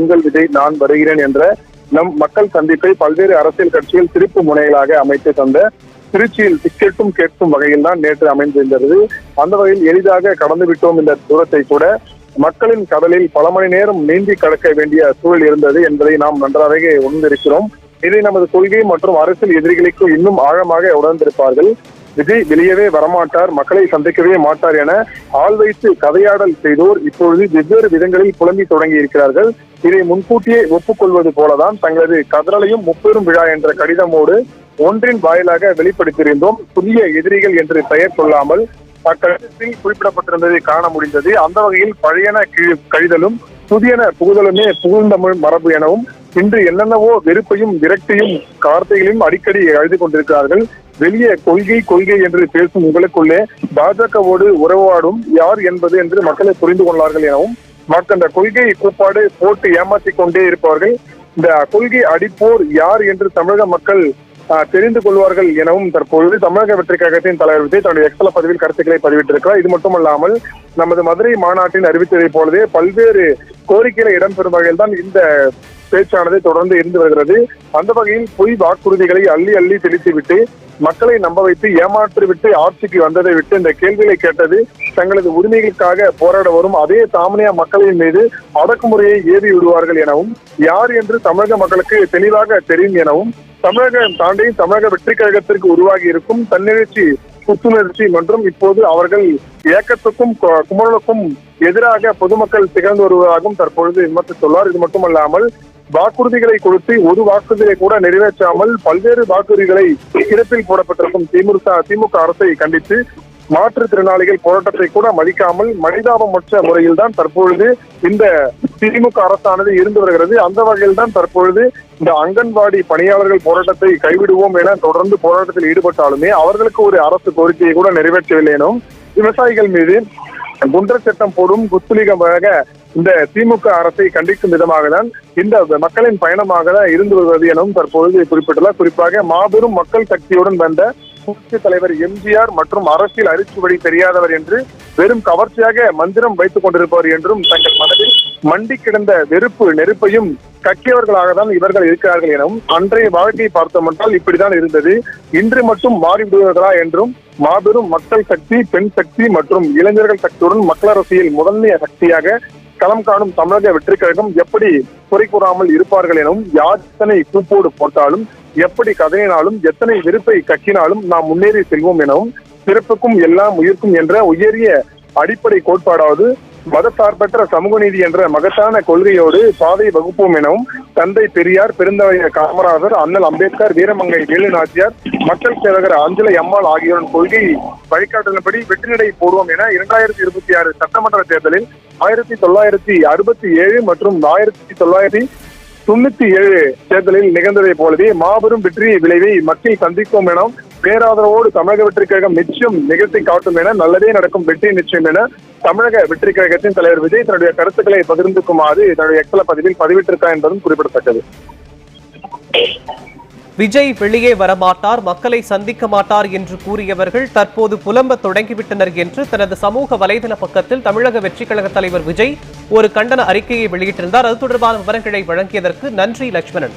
உங்கள் விஜய் நான் வருகிறேன் என்ற நம் மக்கள் சந்திப்பை பல்வேறு அரசியல் கட்சிகள் திருப்பு முனைகளாக அமைத்து தந்த திருச்சியில் டிக்கெட்டும் கேட்கும் வகையில் தான் நேற்று அமைந்திருந்தது. அந்த வகையில் எளிதாக கடந்து விட்டோம் இந்த தூரத்தை கூட. மக்களின் கடலில் பல மணி நேரம் நீந்தி கடக்க வேண்டிய சூழல் இருந்தது என்பதை நாம் நன்றாக உணர்ந்திருக்கிறோம். இதை நமது கொள்கை மற்றும் அரசியல் எதிரிகளுக்கு இன்னும் ஆழமாக உணர்ந்திருப்பார்கள். விஜய் வெளியவே வரமாட்டார் மக்களை சந்திக்கவே மாட்டார் என ஆள் வைத்து கதையாடல் செய்தோர் இப்பொழுது வெவ்வேறு விதங்களில் புலம்பி தொடங்கி இருக்கிறார்கள் இதை முன்கூட்டியே ஒப்புக்கொள்வது போலதான் தங்களது கதறலையும் முப்பெரும் விழா என்ற கடிதமோடு ஒன்றின் வாயிலாக வெளிப்படுத்தியிருந்தோம். புதிய எதிரிகள் என்று பெயர் கொள்ளாமல் அக்கடிதத்தில் குறிப்பிடப்பட்டிருந்ததை காண முடிந்தது. அந்த வகையில் பழையன கி- கழிதலும் புதியன புகுதலுமே புகுந்தமிழ் மரபு எனவும் இன்று என்னென்னவோ வெறுப்பையும் விரக்தியும் வார்த்தைகளையும் அடிக்கடி எழுதி கொண்டிருக்கிறார்கள். வெளியே கொள்கை கொள்கை என்று பேசும் உங்களுக்குள்ளே பாஜகவோடு உறவாடும் யார் என்பது என்று மக்களை புரிந்து கொள்ளார்கள் எனவும் மக்கள் இந்த கொள்கை கூப்பாடு போட்டு ஏமாற்றிக் கொண்டே இருப்பவர்கள் இந்த கொள்கை அடிப்போர் யார் என்று தமிழக மக்கள் தெரிந்து கொள்வார்கள் எனவும் தற்பொழுது தமிழக வெற்றி கழகத்தின் தலைவர் விஜய் தன்னுடைய எக்ஸல பதிவில் கருத்துக்களை பதிவிட்டிருக்கிறார். இது மட்டுமல்லாமல் நமது மதுரை மாநாட்டின் அறிவித்ததைப் போலவே பல்வேறு கோரிக்கைகளை இடம்பெறும் வகையில் தான் இந்த பேச்சானது தொடர்ந்து இருந்து வருகிறது. அந்த வகையில் பொய் வாக்குறுதிகளை அள்ளி அள்ளி தெளித்துவிட்டு மக்களை நம்ப வைத்து ஏமாற்றிவிட்டு ஆட்சிக்கு வந்ததை விட்டு இந்த கேள்விகளை கேட்டது தங்களது உரிமைகளுக்காக போராட வரும் அதே தாமனியா மக்களின் மீது அடக்குமுறையை ஏவி விடுவார்கள் எனவும் யார் என்று தமிழக மக்களுக்கு தெளிவாக தெரியும் எனவும் தமிழகம் தாண்டி தமிழக வெற்றி கழகத்திற்கு உருவாகி இருக்கும் தன்னெழுச்சி புத்துணர்ச்சி மற்றும் இப்போது அவர்கள் இயக்கத்துக்கும் குமரனுக்கும் குமரலுக்கும் எதிராக பொதுமக்கள் திகழ்ந்து வருவதாகவும் தற்பொழுது விமர்சித்துள்ளார். இது மட்டுமல்லாமல் வாக்குறுதிகளை கொடுத்து ஒரு வாக்குறுதியை கூட நிறைவேற்றாமல் பல்வேறு வாக்குறுதிகளை இடத்தில் போடப்பட்டிருக்கும் திமுக திமுக அரசை கண்டித்து மாற்றுத்திறனாளிகள் போராட்டத்தை கூட மதிக்காமல் மனிதாபமற்ற முறையில் தான் தற்பொழுது இந்த திமுக அரசானது இருந்து வருகிறது. அந்த வகையில் தான் தற்பொழுது இந்த அங்கன்வாடி பணியாளர்கள் போராட்டத்தை கைவிடுவோம் என தொடர்ந்து போராட்டத்தில் ஈடுபட்டாலுமே அவர்களுக்கு ஒரு அரசு கோரிக்கையை கூட நிறைவேற்றவில்லை எனும் விவசாயிகள் மீது குண்டர் சட்டம் போடும் குத்துலிகமாக இந்த திமுக அரசை கண்டிக்கும் விதமாக தான் இந்த மக்களின் பயணமாக தான் இருந்து வருவது எனவும் தற்பொழுது குறிப்பிட்டுள்ளார். குறிப்பாக மாபெரும் மக்கள் சக்தியுடன் வந்த புரட்சி தலைவர் எம்ஜிஆர் மற்றும் அரசியல் அரிச்சுவடி தெரியாதவர் என்று வெறும் கவர்ச்சியாக மந்திரம் வைத்துக் கொண்டிருப்பவர் என்றும் தங்கள் மனதில் மண்டி கிடந்த வெறுப்பு நெருப்பையும் கக்கியவர்களாக தான் இவர்கள் இருக்கிறார்கள் எனவும் அன்றைய வாழ்க்கையை பார்த்தோம் என்றால் இப்படிதான் இருந்தது. இன்று மட்டும் மாறிவிடுவார்களா என்றும் மாபெரும் மக்கள் சக்தி பெண் சக்தி மற்றும் இளைஞர்கள் சக்தியுடன் மக்கள் அரசியல் முதன்மை சக்தியாக களம் காணும் தமிழக வெற்றி கழகம் எப்படி குறை கூறாமல் இருப்பார்கள் எனவும் யார் எத்தனை கூப்போடு போட்டாலும் எப்படி கதையினாலும் எத்தனை வெறுப்பை கக்கினாலும் நாம் முன்னேறி செல்வோம் எனவும் பிறப்புக்கும் எல்லாம் உயிர்க்கும் என்ற உயரிய அடிப்படை கோட்பாடாவது மதசார்பற்ற சமூக நீதி என்ற மகத்தான கொள்கையோடு பாதை வகுப்போம் எனவும் தந்தை பெரியார் பெருந்தலைவர் காமராஜர் அண்ணல் அம்பேத்கர் வீரமங்கை வேலு நாச்சியார் மக்கள் சேவகர் அஞ்சலை அம்மாள் ஆகியோரின் கொள்கை வழிகாட்டுதலின்படி வெற்றிநடை போடுவோம் என இரண்டாயிரத்தி இருபத்தி ஆறு சட்டமன்ற தேர்தலில் ஆயிரத்தி தொள்ளாயிரத்தி அறுபத்தி ஏழு மற்றும் ஆயிரத்தி தொள்ளாயிரத்தி தொண்ணூத்தி ஏழு தேர்தலில் நிகழ்ந்ததை போலவே மாபெரும் வெற்றி விளைவை மக்கள் சந்திக்கும் எனவும் பேராதரவோடு தமிழக வெற்றி கழகம் நிச்சயம் நிகழ்த்தி காட்டும் என நல்லதே நடக்கும் வெற்றி நிச்சயம் என தமிழக வெற்றி கழகத்தின் தலைவர் விஜய் தன்னுடைய கருத்துக்களை பகிர்ந்துக்குமாறு தன்னுடைய எக்ஸல பதிவில் பதிவிட்டிருக்கார் என்பதும் குறிப்பிடத்தக்கது. விஜய் வெளியே வரமாட்டார் மக்களை சந்திக்க மாட்டார் என்று கூறியவர்கள் தற்போது புலம்ப தொடங்கிவிட்டனர் என்று தனது சமூக வலைதள பக்கத்தில் தமிழக வெற்றிக் கழக தலைவர் விஜய் ஒரு கண்டன அறிக்கையை வெளியிட்டிருந்தார். அது தொடர்பான விவரங்களை வழங்கியதற்கு நன்றி லட்சுமணன்.